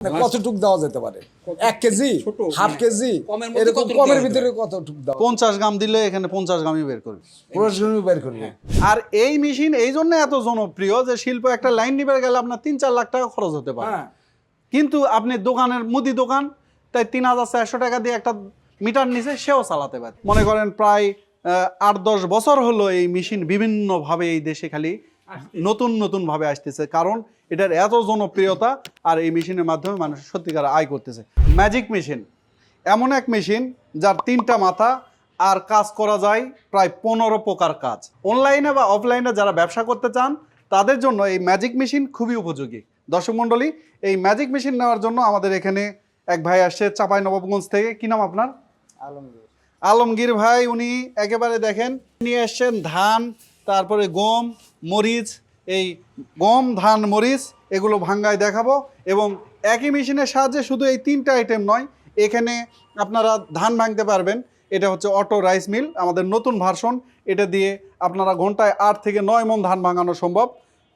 কতটুক দেওয়া যেতে পারে? এক কেজি? হাফ মানে কেজি? এরকম কমের ভিতরে কতটুক দেওয়া পঞ্চাশ গ্রাম দিলে এখানে পঞ্চাশ গ্রামই বের করবে প্রশ্ন বের করবে আর এই মেশিন এই জন্য এত জনপ্রিয় যে শিল্প একটা লাইন নিবে গেলে আপনার তিন চার লাখ টাকা খরচ হতে পারে। হ্যাঁ। কিন্তু আপনি দোকানের মুদি দোকান তাই তিন হাজার চারশো টাকা দিয়ে একটা মিটার নিচে সেও চালাতে পারে। মনে করেন প্রায় আহ, আট দশ বছর হলো এই মেশিন বিভিন্নভাবে এই দেশে খালি নতুন নতুন ভাবে আসতেছে। কারণ এটার এত জনপ্রিয়তা আর এই মেশিনের মাধ্যমে মানুষ সত্যিকার আয় করতেছে। ম্যাজিক মেশিন এমন এক মেশিন যার তিনটা মাথা আর কাজ করা যায় প্রায় পনেরো প্রকার কাজ। অনলাইনে বা অফলাইনে যারা ব্যবসা করতে চান তাদের জন্য এই ম্যাজিক মেশিন খুবই উপযোগী। দর্শক মণ্ডলী এই ম্যাজিক মেশিন নেওয়ার জন্য আমাদের এখানে এক ভাই আসছে চাপাই নবাবগঞ্জ থেকে। কি নাম আপনার? আলমগীর। আলমগীর ভাই উনি একেবারে দেখেন নিয়ে এসছেন ধান তারপরে গম মরিচ এই গম, ধান, মরিচ এগুলো ভাঙ্গায় দেখাবো এবং একই মেশিনের সাহায্যে শুধু এই তিনটা আইটেম নয়, এখানে আপনারা ধান ভাঙতে পারবেন। এটা হচ্ছে অটো রাইস মিল, আমাদের নতুন ভার্সন। এটা দিয়ে আপনারা ঘন্টায় আট থেকে নয় মন ধান ভাঙানো সম্ভব।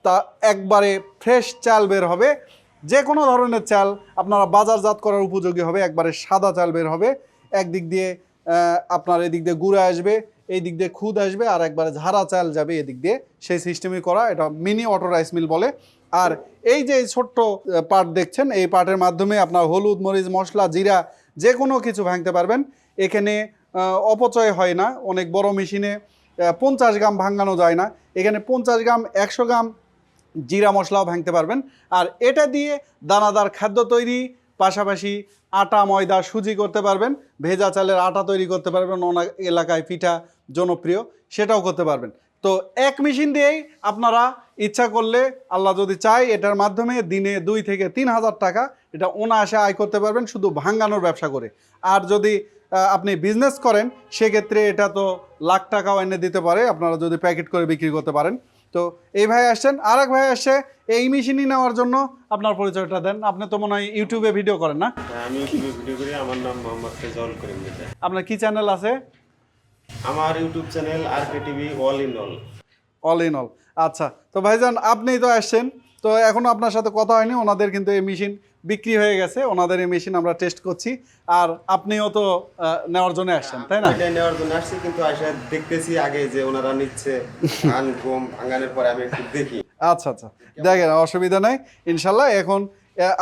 তা একবারে ফ্রেশ চাল বের হবে। যে কোনো ধরনের চাল আপনারা বাজারজাত করার উপযোগী হবে। একবারে সাদা চাল বের হবে। একদিক দিয়ে আপনার এদিক দিয়ে গুঁড়া আসবে। এই দিক দিয়ে খুদ আসবে আর একবারে ঝাড়া চাল যাবে এদিক দিয়ে। সেই সিস্টেমই করা, এটা মিনি অটো রাইস মিল বলে। আর এই যে ছোট্ট পার্ট দেখছেন, এই পার্টের মাধ্যমে আপনার হলুদ, মরিচ, মশলা, জিরা যে কোনো কিছু ভাঙতে পারবেন। এখানে অপচয় হয় না, অনেক বড় মেশিনে পঞ্চাশ গ্রাম ভাঙানো যায় না। এখানে পঞ্চাশ গ্রাম, একশো গ্রাম জিরা মশলাও ভাঙতে পারবেন। আর এটা দিয়ে দানাদার খাদ্য তৈরি পাশাপাশি আটা, ময়দা সুজি করতে পারবেন। ভেজা চালের আটা তৈরি করতে পারবেন অনেক এলাকায় পিঠা জনপ্রিয়, সেটাও করতে পারবেন। তো এক মেশিন দিয়েই আপনারা ইচ্ছা করলে, আল্লাহ যদি চায়, এটার মাধ্যমে দিনে দুই থেকে তিন হাজার টাকা এটা অনায়াসে আয় করতে পারবেন, শুধু ভাঙ্গানোর ব্যবসা করে। আর যদি আপনি বিজনেস করেন, সেক্ষেত্রে এটা তো লাখ টাকাও এনে দিতে পারে, আপনারা যদি প্যাকেট করে বিক্রি করতে পারেন। তো এই ভাই আসছেন আর এক ভাই আসছে এই মেশিনই নেওয়ার জন্য আপনার পরিচয়টা দেন। আপনি তো মনে হয় ইউটিউবে ভিডিও করেন না? হ্যাঁ, আমি ইউটিউবে ভিডিও করি আমার নাম মোহাম্মদ ফেজল করিম আপনার কি চ্যানেল আছে? আমার YouTube channel R K TV all in all all all in all তো ভাইজান আপনি তো আসছেন। তো এখনও আপনার সাথে কথা হয়নি ওনাদের কিন্তু এই মেশিন বিক্রি হয়ে গেছে ওনাদের এই মেশিন আমরা টেস্ট করছি আর আপনিও তো নেওয়ার জন্য আসছেন তাই না? এটা নেওয়ার জন্য আসছি কিন্তু আসে দেখতেছি আগে যে ওনারা নিচ্ছে ধান গম ভাঙানোর পরে আমি একটু দেখি। আচ্ছা আচ্ছা দেখেন অসুবিধা নাই ইনশাল্লাহ এখন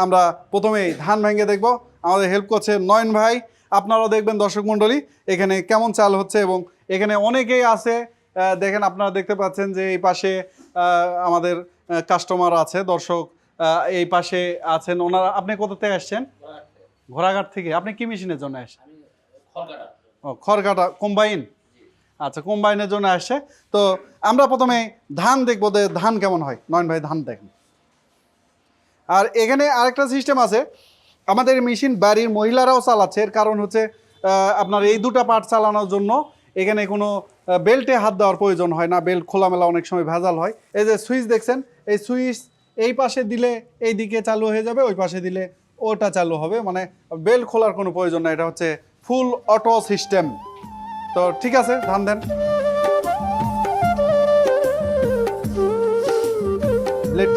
আমরা প্রথমেই ধান ভেঙে দেখব আমাদের হেল্প করছে নয়ন ভাই আপনারাও দেখবেন দর্শক মণ্ডলী এখানে কেমন চাল হচ্ছে এবং এখানে অনেকেই আছে দেখেন আপনারা দেখতে পাচ্ছেন যে এই পাশে আমাদের কাস্টমার আছে দর্শক এই পাশে আছেন। ওনারা আপনি কোথা থেকে আসছেন? ঘোড়াঘাট থেকে। আপনি কি মেশিনের জন্য আসছেন? ও খড়কাটা কম্বাইন? আচ্ছা কম্বাইনের জন্য আসছে। তো আমরা প্রথমে ধান দেখব যে ধান কেমন হয়। নয়ন ভাই ধান দেখেন। আর এখানে আরেকটা সিস্টেম আছে। আমাদের মেশিন বাড়ির মহিলারাও চালাচ্ছে। এর কারণ হচ্ছে আপনার এই দুটো পার্ট চালানোর জন্য এখানে কোনো বেল্টে হাত দেওয়ার প্রয়োজন হয় না, বেল্ট খোলামেলা অনেক সময় ভেজাল হয়। এই যে সুইচ দেখছেন, এই সুইচ এই পাশে দিলে এই দিকে চালু হয়ে যাবে, ওই পাশে দিলে ওটা চালু হবে। মানে বেল্ট খোলার কোনো প্রয়োজন না, এটা হচ্ছে ফুল অটো সিস্টেম। তো ঠিক আছে, ধান দেন। লেট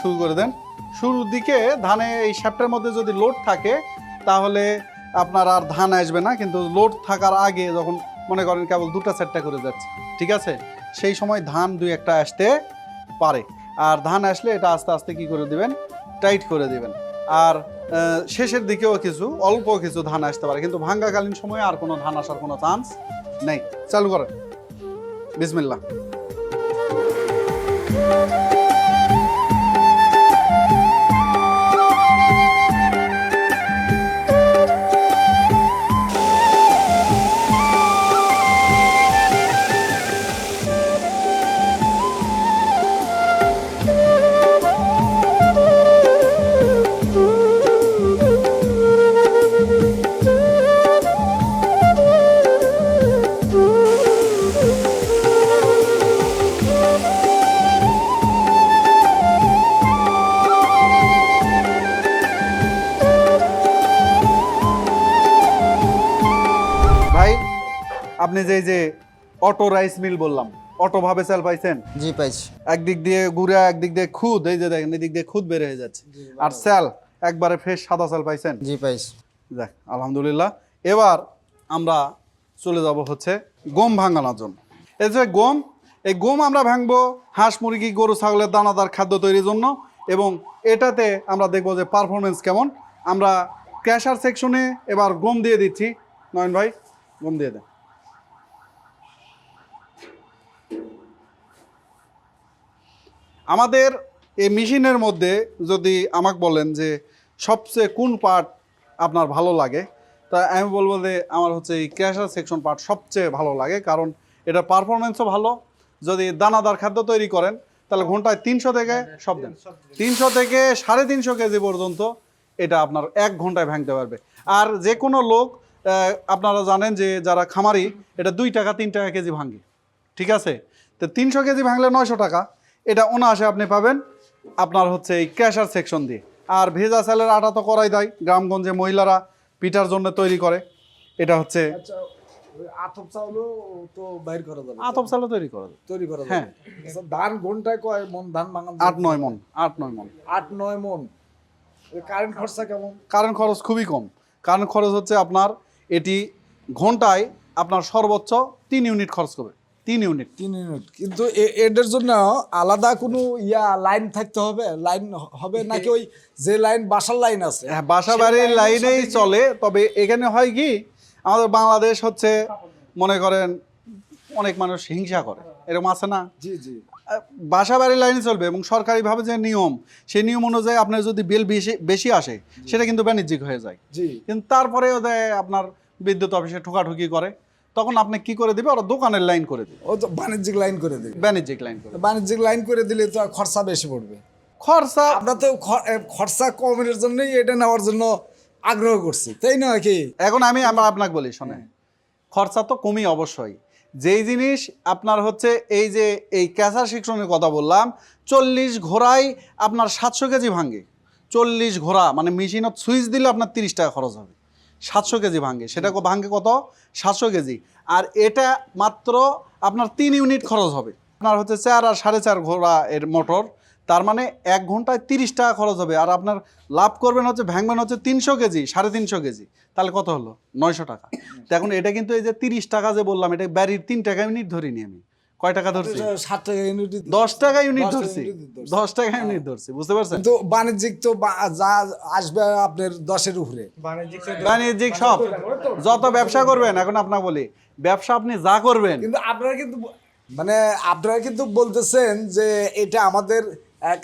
শুরু করে দেন। শুরুর দিকে ধানে এই শ্যাপটার মধ্যে যদি লোড থাকে, তাহলে আপনার আর ধান আসবে না, কিন্তু লোড থাকার আগে যখন মনে করেন কেবল দুটো সেটটা করে যাচ্ছে, ঠিক আছে? সেই সময় ধান দুই একটা আসতে পারে। আর ধান আসলে এটা আস্তে আস্তে কি করে দিবেন? টাইট করে দিবেন। আর শেষের দিকেও কিছু, অল্প কিছু ধান আসতে পারে, কিন্তু ভাঙ্গাকালীন সময়ে আর কোনো ধান আসার কোনো চান্স নেই। চালু করেন। বিসমিল্লাহ। আপনি যে যে অটো রাইস মিল বললাম অটো ভাবে চাল পাইছেন? জি পাইছি। একদিক দিয়ে ঘুরে একদিক দিয়ে খুদ এই যে দেখেন এদিক দিয়ে খুদ বের হয়ে যাচ্ছে। আর স্যাল একবারে ফ্রেশ সাদা চাল পাইছেন? জি পাইছি। দেখ আলহামদুলিল্লাহ। এবার আমরা চলে যাব হচ্ছে গম ভাঙানোর জন্য। এই যে গম এই গম আমরা ভাঙবো হাঁস মুরগি গরু ছাগলের দানাদার খাদ্য তৈরির জন্য এবং এটাতে আমরা দেখব যে পারফরমেন্স কেমন। আমরা ক্যাশার সেকশনে এবার গম দিয়ে দিচ্ছি। নয়ন ভাই গম দিয়ে দেন। আমাদের এই মেশিনের মধ্যে যদি আমাকে বলেন যে সবচেয়ে কোন পার্ট আপনার ভালো লাগে, তা আমি বলব যে আমার হচ্ছে এই ক্যাশার সেকশন পার্ট সবচেয়ে ভালো লাগে, কারণ এটা পারফরমেন্সও ভালো। যদি দানাদার খাদ্য তৈরি করেন, তাহলে ঘন্টায় তিনশো থেকে সব দেন। তিনশো থেকে সাড়ে তিনশো কেজি পর্যন্ত এটা আপনার এক ঘন্টায় ভাঙতে পারবে। আর যে কোনো লোক আপনারা জানেন যে যারা খামারি, এটা দুই টাকা, তিন টাকা কেজি ভাঙে। ঠিক আছে? তো তিনশো কেজি ভাঙলে নয়শো টাকা। এটা অনায়াসে আপনি পাবেন। আপনার হচ্ছে এই ক্যাশার সেকশন দিয়ে। আর ভেজা চালের আটা তো করাই দেয়। গ্রামগঞ্জে মহিলারা পিঠার জন্য তৈরি করে। এটা হচ্ছে আচ্ছা আতপ চাউলও তো বাইর করা যাবে। আতপ চালও তৈরি করা। তৈরি করা হ্যাঁ। যাবে। আচ্ছা, ধান ঘন্টায় কয় মন? ধান আট নয় মন। আট নয় মন। আট নয় মন। কারেন্ট খরচা কেমন? কারেন্ট খরচ খুবই কম। কারেন্ট খরচ হচ্ছে আপনার এটি ঘন্টায় আপনার সর্বোচ্চ তিন ইউনিট খরচ করবে। তিন ইউনিট তিন ইউনিট কিন্তু এ- এদের জন্য আলাদা কোনো ইয়া লাইন থাকতে হবে? লাইন হবে নাকি ওই যে লাইন বাসার লাইন আছে? হ্যাঁ বাসা বাড়ির লাইনেই চলে। তবে এখানে হয় কি আমাদের বাংলাদেশ হচ্ছে মনে করেন অনেক মানুষ হিংসা করে। এরকম আছে না? জি জি। বাসা বাড়ির লাইনে চলবে এবং সরকারিভাবে যে নিয়ম সেই নিয়ম অনুযায়ী আপনার যদি বিল বেশি বেশি আসে সেটা কিন্তু বাণিজ্যিক হয়ে যায়। জি। কিন্তু তারপরেও যে আপনার বিদ্যুৎ অফিসে ঠোকাঠুকি করে। তখন আপনি কি করে দিবে? ওরা দোকানের লাইন করে দিবে। ও তো বাণিজ্যিক লাইন করে দেবে। বাণিজ্যিক লাইন করে বাণিজ্যিক লাইন করে দিলে তো খরচা বেশি পড়বে। খরচা আমরা তো খরচা কমের জন্যই এটা নেওয়ার জন্য আগ্রহ করছি। তাই নয় কি? এখন আমি আমরা আপনাকে বলি শোনেন। খরচা তো কমই অবশ্যই। যেই জিনিস আপনার হচ্ছে এই যে এই ক্যাসার শিক্ষণের কথা বললাম চল্লিশ ঘোড়ায় আপনার সাতশো কেজি ভাঙে চল্লিশ ঘোড়া মানে মেশিনত সুইচ দিলে আপনার তিরিশ টাকা খরচ হবে। সাতশো কেজি ভাঙে সেটা ভাঙে কত? সাতশো কেজি। আর এটা মাত্র আপনার তিন ইউনিট খরচ হবে। আপনার হচ্ছে চার আর সাড়ে চার ঘোড়া এর মোটর। তার মানে এক ঘন্টায় তিরিশ টাকা খরচ হবে। আর আপনার লাভ করবেন হচ্ছে ভাঙবেন হচ্ছে তিনশো কেজি সাড়ে তিনশো কেজি। তাহলে কত হলো? নয়শো টাকা। তো এখন এটা কিন্তু এই যে তিরিশ টাকা যে বললাম এটা ব্যারির তিন টাকা ইউনিট ধরিনি আমি। কয় টাকা ধরছি? ষাট টাকা ইউনিট দশ টাকা ইউনিট ধরছি। দশ টাকা ইউনিট ধরছি বুঝতে পারছেন? কিন্তু বাণিজ্যিক তো যা আসবে আপনার দশের উপরে। বাণিজ্যিক সব। যত ব্যবসা করবেন এখন আপনাকে বলি ব্যবসা আপনি যা করবেন। কিন্তু আপনারা কিন্তু মানে আপনারা কিন্তু বলতেছেন যে এটা আমাদের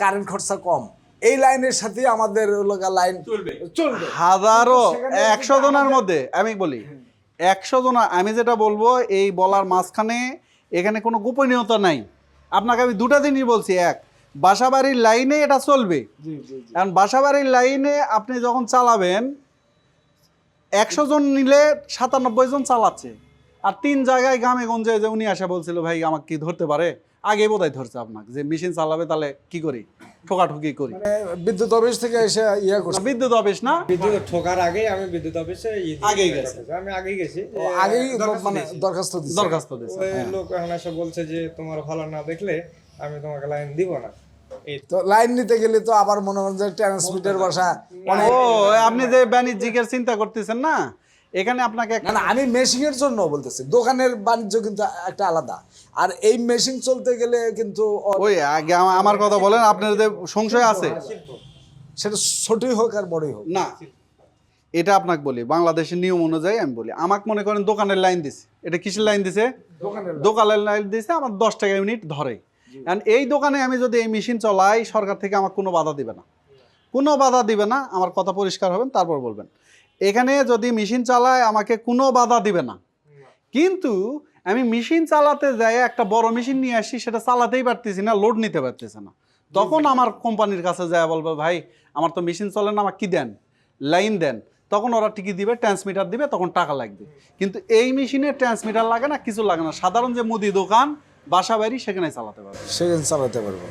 কারেন্ট খরচা কম। এই লাইনের সাথে আমাদের লাইন চলবে। চলবে। হাজারো একশো জনের মধ্যে আমি বলি একশো জন আমি যেটা বলব এই বলার মাঝখানে এখানে কোনো গোপনীয়তা নাই। আপনাকে আমি দুটা জিনিস বলছি এক বাসাবাড়ির লাইনে এটা চলবে। কারণ বাসাবাড়ির লাইনে আপনি যখন চালাবেন একশো জন নিলে সাতানব্বই জন চালাচ্ছে। আর তিন জায়গায় গ্রামে গঞ্জে যে উনি আসা বলছিল ভাই আমাকে কি ধরতে পারে? আগে বোধহয় ধরছে আপনাকে। যে মেশিন চালাবে তাহলে কি করি? ঠোকাঠুকি করি। মানে বিদ্যুৎ অফিস থেকে এসে ইয়ে করছে। বিদ্যুৎ অফিস না। বিদ্যুৎ ঠোকার আগেই আমি বিদ্যুৎ অফিসে ই দিয়ে আগেই দরখাস্ত আমি আগেই গেছি। আগেই মানে দরখাস্ত দিচ্ছে দরখাস্ত দিয়েছে ওই লোক এখন এসে বলছে যে তোমার ভালো না দেখলে আমি তোমাকে লাইন দিব না। তো লাইন নিতে গেলে তো আবার মনে হয় যে ট্রান্সমিটার বসা ও আপনি যে বাণিজ্যিকের চিন্তা করতেছেন না এখানে আপনাকে না না আমি মেশিনের জন্য বলতেছি। দোকানের বাণিজ্য কিন্তু একটা আলাদা। আর এই মেশিন চলতে গেলে কিন্তু ওই আগে আমা- আমার কথা বলেন আপনার যে সংশয় আছে? সেটা ছোটই হোক আর বড়ই হোক। না এটা আপনাকে বলি বাংলাদেশের নিয়ম অনুযায়ী আমি বলি। আমাকে মনে করেন দোকানের লাইন দিছে। এটা কিসের লাইন দিছে? দোকানের দোকানের লাইন দিছে আমার দশ টাকা ইউনিট ধরে কারণ এই দোকানে আমি যদি এই মেশিন চলাই সরকার থেকে আমার কোনো বাধা দিবে না। কোনো বাধা দিবে না আমার কথা পরিষ্কার হবেন তারপর বলবেন। এখানে যদি মেশিন চালায় আমাকে কোনো বাধা দিবে না। কিন্তু আমি মেশিন চালাতে যাই একটা বড় মেশিন নিয়ে আসি সেটা চালাতেই পারতেছি না লোড নিতে পারতেছে না। তখন আমার কোম্পানির কাছে যায় বলবে ভাই আমার তো মেশিন চলে না আমার কি দেন? লাইন দেন। তখন ওরা টিকি দিবে ট্রান্সমিটার দিবে তখন টাকা লাগবে। কিন্তু এই মেশিনে ট্রান্সমিটার লাগে না কিছু লাগে না। সাধারণ যে মুদি দোকান বাসা বাড়ি সেখানে চালাতে পারবে। সেখানে চালাতে পারব।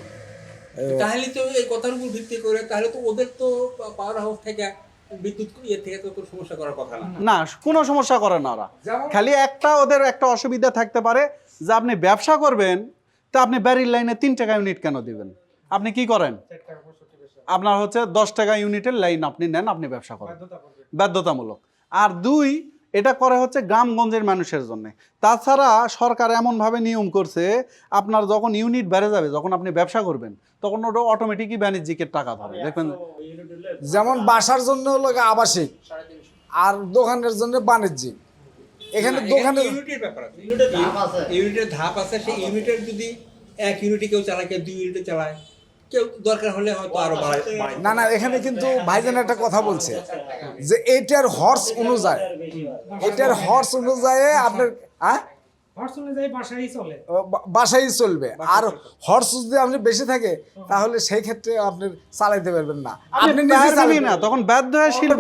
তাহলে তো এই কথার উপর ভিত্তি করে তাহলে তো ওদের তো পাওয়ার হাউস থেকে বিদ্যুৎ ইয়ে থেকে তো তোর সমস্যা করার কথা না। না কোনো সমস্যা করে না ওরা। খালি একটা ওদের একটা অসুবিধা থাকতে পারে যে আপনি ব্যবসা করবেন তা আপনি বাড়ির লাইনে তিন টাকা ইউনিট কেন দিবেন? আপনি কি করেন? আপনার হচ্ছে দশ টাকা ইউনিটের লাইন আপনি নেন আপনি ব্যবসা করেন। বাধ্যতামূলক। আর দুই এটা করে হচ্ছে গ্রামগঞ্জের মানুষের জন্য। তাছাড়া সরকার এমনভাবে নিয়ম করছে আপনার যখন ইউনিট বেড়ে যাবে যখন আপনি ব্যবসা করবেন তখন ওটা অটোমেটিকই বাণিজ্যিকের টাকা ধরে। দেখবেন যেমন বাসার জন্য হলো আবাসিক আর দোকানের জন্য বাণিজ্যিক। এখানে দোকানে ইউনিটের ব্যাপার ধাপ আছে। ইউনিটের ধাপ আছে সেই ইউনিটের যদি এক ইউনিটে কেউ চালায় কেউ দুই ইউনিটে চালায় কেউ দরকার হলে হয়তো আরও বাড়ায় বাড়ায়। না না এখানে কিন্তু ভাইজান একটা কথা বলছে। যে এইটার হর্স অনুযায়ী এটার হর্স অনুযায়ী আপনার হ্যাঁ হর্স অনুযায়ী বাসায় চলে। ও বা- বাসায় চলবে। আর হর্স যদি আপনি বেশি থাকে তাহলে সেই ক্ষেত্রে আপনি চালাইতে পারবেন না। আপনি না তখন বাধ্য হয়ে শিল্প।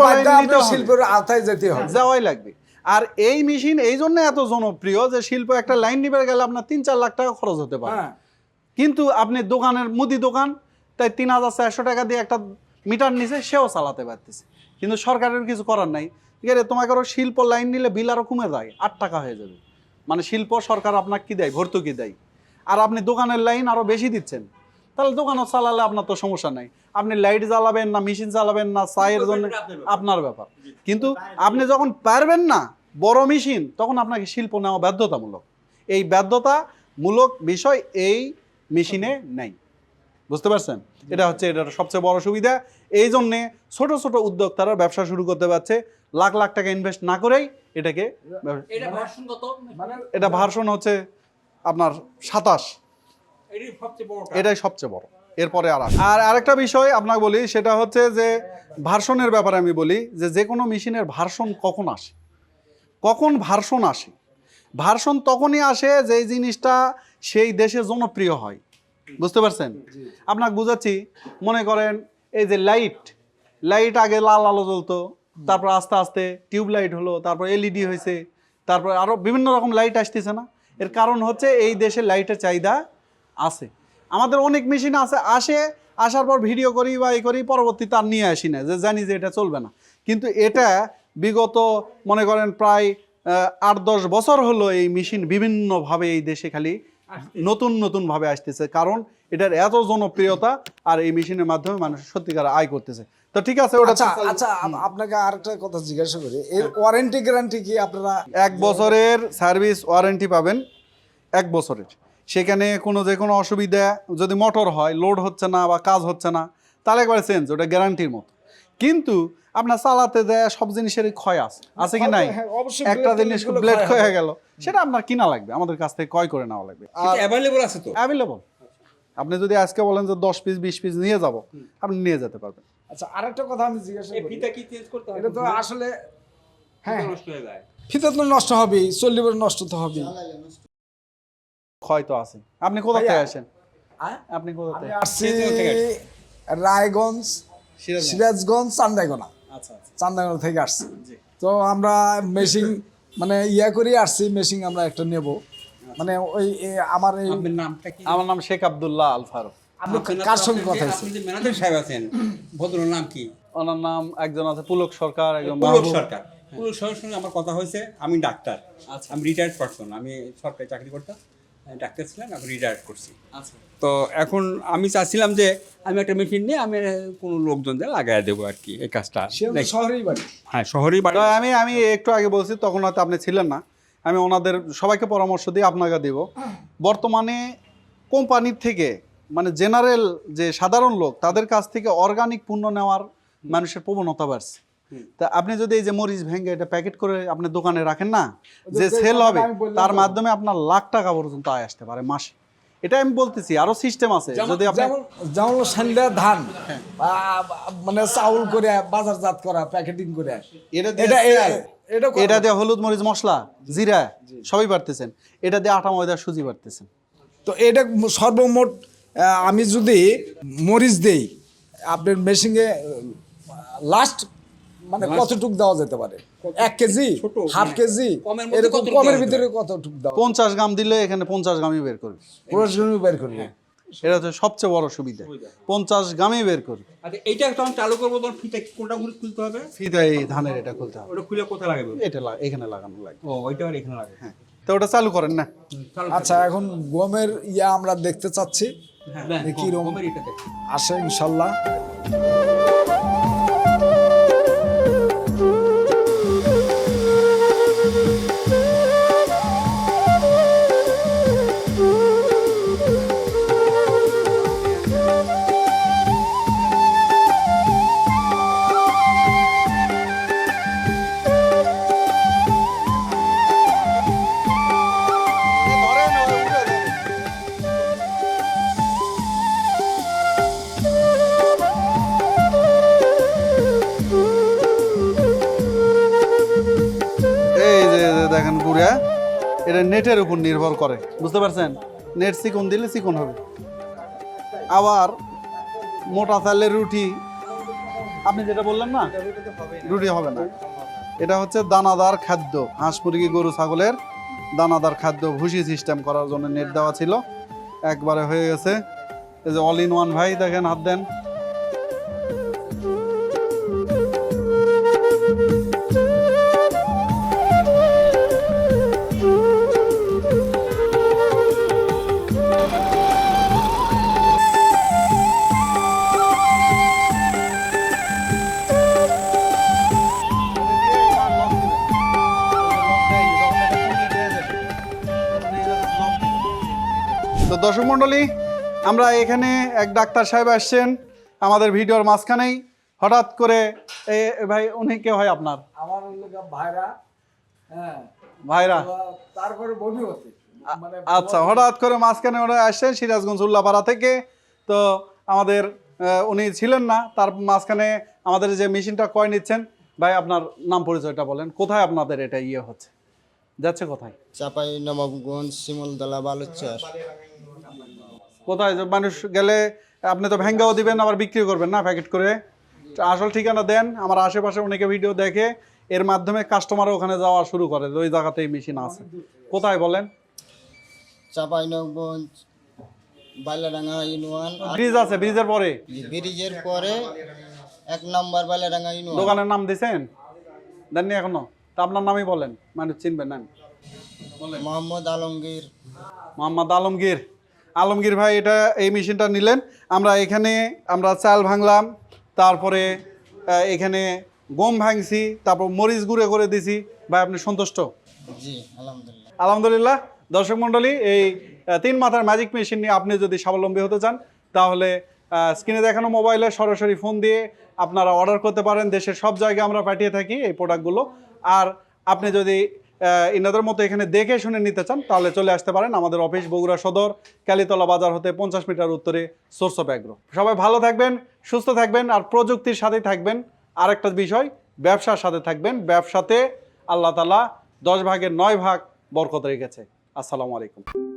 শিল্পের আওতায় যেতে হবে। যাওয়াই লাগবে। আর এই মেশিন এই জন্য এত জনপ্রিয় যে শিল্প একটা লাইন নিবে গেলে আপনার তিন চার লাখ টাকা খরচ হতে পারে। হ্যাঁ। কিন্তু আপনি দোকানের মুদি দোকান, তাই তিন হাজার চারশো টাকা দিয়ে একটা মিটার নিছে, সেও চালাতে পারতেছে। কিন্তু সরকারের কিছু করার নাই। ঠিক আছে, তোমাকে আরও শিল্প লাইন নিলে বিল আরও কমে যায়, আট টাকা হয়ে যাবে। মানে শিল্প সরকার আপনাকে কি দেয়? ভর্তুকি দেয়। আর আপনি দোকানের লাইন আরও বেশি দিচ্ছেন। তাহলে দোকানও চালালে আপনার তো সমস্যা নাই। আপনি লাইট জ্বালাবেন না, মেশিন চালাবেন না, চায়ের জন্য আপনার ব্যাপার। কিন্তু আপনি যখন পারবেন না, বড় মেশিন, তখন আপনাকে শিল্প নেওয়া বাধ্যতামূলক। এই বাধ্যতামূলক বিষয়, এই মেশিনে নেই। বুঝতে পারছেন? এটা হচ্ছে এটার সবচেয়ে বড় সুবিধা। এই জন্যে ছোট ছোট উদ্যোক্তারা ব্যবসা শুরু করতে পারছে। লাখ লাখ টাকা ইনভেস্ট না করেই এটাকে এটা ভার্সন কত মানে এটা ভার্সন হচ্ছে আপনার সাতাশ। এটাই সবচেয়ে বড় এটাই সবচেয়ে বড়। এরপরে আর আর আরেকটা বিষয় আপনাকে বলি সেটা হচ্ছে যে ভার্সনের ব্যাপারে আমি বলি যে যে কোনো মেশিনের ভার্সন কখন আসে? কখন ভার্সন আসে? ভার্সন তখনই আসে যে জিনিসটা সেই দেশে জনপ্রিয় হয়। বুঝতে পারছেন? আপনাকে বুঝাচ্ছি মনে করেন এই যে লাইট লাইট আগে লাল আলো জ্বলতো তারপর আস্তে আস্তে টিউব লাইট হলো তারপর এলইডি হয়েছে তারপর আরও বিভিন্ন রকম লাইট আসতেছে না? এর কারণ হচ্ছে এই দেশে লাইটের চাহিদা আছে। আমাদের অনেক মেশিন আছে আসে আসার পর ভিডিও করি বা এই করি পরবর্তীতে আর নিয়ে আসি না যে জানি যে এটা চলবে না। কিন্তু এটা বিগত মনে করেন প্রায় আট দশ বছর হলো এই মেশিন বিভিন্নভাবে এই দেশে খালি নতুন নতুন ভাবে আসতেছে কারণ এটার এত জনপ্রিয়তা আর এই মেশিনের মাধ্যমে মানুষ সত্যিকার আয় করতেছে। তো ঠিক আছে ওটা আচ্ছা আচ্ছা আপ- আপনাকে আরেকটা কথা জিজ্ঞাসা করি। এর ওয়ারেন্টি গ্যারান্টি কি আপনারা এক বছরের সার্ভিস ওয়ারেন্টি পাবেন এক বছরের। সেখানে কোনো যে কোনো অসুবিধা যদি মোটর হয় লোড হচ্ছে না বা কাজ হচ্ছে না তাহলে একবার চেঞ্জ ওটা গ্যারান্টির মতো। কিন্তু আপনার চালাতে দেয় সব জিনিসেরই ক্ষয় আছে। আছে কি নাই? হ্যাঁ, অবশ্যই একটা জিনিস ব্লেড ক্ষয় হয়ে গেল। সেটা আপনার কিনা লাগবে আমাদের কাছ থেকে ক্রয় করে নেওয়া লাগবে। অ্যাভেলেবল আছে তো? অ্যাভেলেবল আপনি যদি আজকে বলেন যে দশ পিস বিশ পিস নিয়ে যাব আপনি নিয়ে যেতে পারবেন। আচ্ছা আরেকটা কথা আমি জিজ্ঞাসা করি। ফিতা কি চেঞ্জ করতে হয় এটা তো আসলে হ্যাঁ নষ্ট হয়ে যায়। ফিতে তো নষ্ট হবেই চল্লিশ নষ্ট তো হবেই। ক্ষয় তো আছে। আপনি কোথা থেকে আসেন? হ্যাঁ? আপনি কোথা থেকে? আসছি। রায়গঞ্জ। সিরাজগঞ্জ। চান্দাইগোনা আচ্ছা আচ্ছা। চান্দাইগোনা থেকে আসছি। তো আমরা মেশিন মানে ইয়া করে আসছি মেশিন আমরা একটা নেব। মানে ওই আমার এই আমার নাম শেখ আব্দুল্লাহ আল ফারুক। আপনি কার সঙ্গে কথা হয়েছে? ম্যানেজার সাহেব আছেন ভদ্র নাম কি? ওনার নাম একজন আছে পুলক সরকার একজন পুলক সরকার। পুলক সরকারের সঙ্গে আমার কথা হয়েছে আমি ডাক্তার। আমি রিটায়ার্ড পারসন আমি সরকারি চাকরি করতাম। আমি ডাক্তার ছিলাম এখন রিটায়ার্ড করছি। তো এখন আমি চাচ্ছিলাম যে আমি একটা মেশিন নিয়ে আমি কোনো লোকজন দিয়ে লাগাই দেবো আর কি এই কাজটা। শহরেই বাড়ি। হ্যাঁ শহরেই বাড়ি। আমি আমি একটু আগে বলছি তখন হয়তো আপনি ছিলেন না। আমি ওনাদের সবাইকে পরামর্শ দিয়ে আপনাকে দেব। বর্তমানে কোম্পানির থেকে মানে জেনারেল যে সাধারণ লোক তাদের কাছ থেকে অর্গানিক পণ্য নেওয়ার মানুষের প্রবণতা বাড়ছে। তা আপনি যদি এই যে মরিচ ভেঙে এটা প্যাকেট করে আপনি দোকানে রাখেন না যে যে সেল হবে তার মাধ্যমে আপনার লাখ টাকা পর্যন্ত আয় আসতে পারে মাসে। এটা আমি বলতেছি আরও সিস্টেম আছে যদি আপনি যেমন সান্ডা ধান মানে চাউল করে বাজারজাত করা প্যাকেটিং করে। এটা এটা এটা দিয়ে হলুদ মরিচ মশলা জিরা সবই পারতেছেন এটা দিয়ে আটা ময়দা সুজি পারতেছেন তো এটা সর্বমোট আমি যদি মরিচ দেই আপনার মেশিনে লাস্ট মানে কতটুক দেওয়া যেতে পারে? এক কেজি? হাফ হ্যাঁ। কেজি? এরকম কমের ভিতরে কতটুক দেওয়া? পঞ্চাশ গ্রাম দিলে এখানে পঞ্চাশ গ্রামই বের করবে গ্রামই বের করবে এটা হচ্ছে সবচেয়ে বড় সুবিধা। পঞ্চাশ গ্রামই বের করবে আচ্ছা এইটা যখন চালু করব তখন ফিতা কোনটা খুলতে হবে? ফিতা এই ধানের এটা খুলতে হবে। ওটা খুলে কোথায় লাগাবে? এটা এখানে লাগানো লাগে। ও ওইটা আর এখানে লাগে হ্যাঁ। তো ওটা চালু করেন না? আচ্ছা এখন গমের ইয়া আমরা দেখতে চাচ্ছি। হ্যাঁ দেখি এটা আসে ইনশাল্লাহ। এটা নেটের উপর নির্ভর করে, বুঝতে পারছেন? নেট চিকন দিলে চিকন হবে। আবার মোটা চালের রুটি, আপনি যেটা বললেন না, রুটি হবে না। এটা হচ্ছে দানাদার খাদ্য। হাঁস, মুরগি, গরু, ছাগলের দানাদার খাদ্য। ভুসি সিস্টেম করার জন্য নেট দেওয়া ছিল। একবারে হয়ে গেছে। এই যে অল ইন ওয়ান ভাই, দেখেন হাত দেন। মণ্ডলী আমরা এখানে এক ডাক্তার সাহেব আসছেন আমাদের ভিডিওর মাঝখানেই। হঠাৎ করে এ ভাই উনি কে হয় আপনার? আমার ভাইরা হ্যাঁ। ভাইরা। তারপরে বমি হতে মানে আচ্ছা হঠাৎ করে মাঝখানে ওরা আসছেন সিরাজগঞ্জ উল্লাপাড়া থেকে। তো আমাদের উনি ছিলেন না তার মাঝখানে আমাদের যে মেশিনটা কয় নিচ্ছেন ভাই আপনার নাম পরিচয়টা বলেন। কোথায় আপনাদের এটা ইয়ে হচ্ছে? যাচ্ছে কোথায়? চাপাই নবাবগঞ্জ শিমুলতলা বালুচর। কোথায়? যে মানুষ গেলে আপনি তো ভেঙ্গাও দিবেন আবার বিক্রি করবেন না প্যাকেট করে? আসল ঠিকানা দেন আমার আশেপাশে অনেকে ভিডিও দেখে এর মাধ্যমে কাস্টমার ওখানে যাওয়া শুরু করে ওই জায়গাতেই মেশিন আছে। কোথায় বলেন? চাপাই নবাবগঞ্জ বাইলাডাঙ্গা ইউনিয়ন। ব্রিজ আছে ব্রিজের পরে? ব্রিজের পরে এক নম্বর বাইলাডাঙ্গা ইউনিয়ন। দোকানের নাম দিছেন? দেননি এখনও? তা আপনার নামই বলেন মানুষ চিনবেন না মোহাম্মদ আলমগীর। মোহাম্মদ আলমগীর। আলমগীর ভাই এটা এই মেশিনটা নিলেন। আমরা এখানে আমরা চাল ভাঙলাম তারপরে এখানে গম ভাঙছি তারপর মরিচ গুঁড়ে করে দিছি। ভাই আপনি সন্তুষ্ট? জি আলহামদুলিল্লাহ। আলহামদুলিল্লাহ। দর্শক মণ্ডলী এই তিন মাথার ম্যাজিক মেশিন নিয়ে আপনি যদি স্বাবলম্বী হতে চান তাহলে স্ক্রিনে দেখানো মোবাইলে সরাসরি ফোন দিয়ে আপনারা অর্ডার করতে পারেন। দেশের সব জায়গায় আমরা পাঠিয়ে থাকি এই প্রোডাক্টগুলো আর আপনি যদি আহ, ইনাদের মতো এখানে দেখে শুনে নিতে চান তাহলে চলে আসতে পারেন আমাদের অফিস বগুড়া সদর কালীতলা বাজার হতে পঞ্চাশ মিটার উত্তরে সোর্স অফ অ্যাগ্রো। সবাই ভালো থাকবেন সুস্থ থাকবেন আর প্রযুক্তির সাথে থাকবেন। আরেকটা বিষয় ব্যবসার সাথে থাকবেন ব্যবসাতে আল্লাহ তালা দশ ভাগের নয় ভাগ বরকত রেখেছে। আসসালামু আলাইকুম।